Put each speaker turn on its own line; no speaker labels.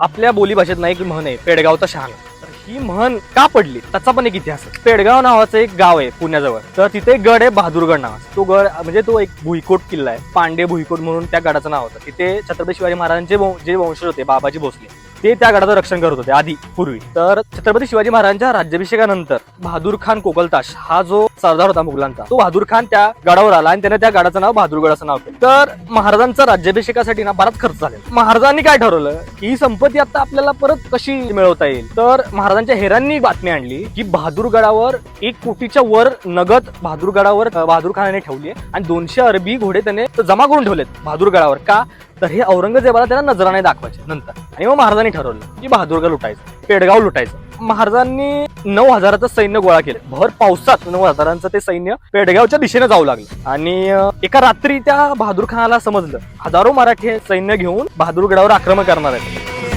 आपल्या बोलीभाषेत नाही एक म्हण आहे पेडगावचा शहाणा. तर ही म्हण का पडली? त्याचा पण एक इतिहास आहे. पेडगाव नावाचं एक गाव आहे पुण्याजवळ. तर तिथे एक गड आहे बहादूरगड नावाचा. तो गड म्हणजे तो एक भुईकोट किल्ला आहे. पांडे भुईकोट म्हणून त्या गडाचं नाव होतं. तिथे छत्रपती शिवाजी महाराजांचे जे वंशज होते बाबाजी भोसले ते त्या गडाचं रक्षण करत होते आधी पूर्वी. तर छत्रपती शिवाजी महाराजांच्या राज्याभिषेकानंतर बहादूर खान कोकलताश हा जो सरदार होता मुघलांचा. तो बहादूर खान त्या गडावर आला आणि त्याने त्या गडाचं नाव बहादूरगड असं नाव केलं. तर महाराजांचा राज्याभिषेकासाठी ना बराच खर्च झाला महाराजांनी काय ठरवलं? की ही संपत्ती आता आपल्याला परत कशी मिळवता येईल? तर महाराजांच्या हेरांनी बातमी आणली की बहादूरगडावर एक कोटीच्या वर नगद बहादूरगडावर बहादूर खानाने ठेवली आणि दोनशे अरबी घोडे त्याने जमा करून ठेवलेत बहादूरगडावर का? तर हे औरंगजेबाला त्याला नजराने दाखवायचे नंतर. आणि मग महाराजांनी ठरवलं की बहादूरगड लुटायचं पेडगाव लुटायचं. महाराजांनी नऊ हजाराचं सैन्य गोळा केलं. भर पावसात नऊ हजारांचं ते सैन्य पेडगावच्या दिशेने जाऊ लागलं. आणि एका रात्री त्या बहादूर खानाला समजलं हजारो मराठी सैन्य घेऊन बहादूरगडावर आक्रमण करणार आहेत.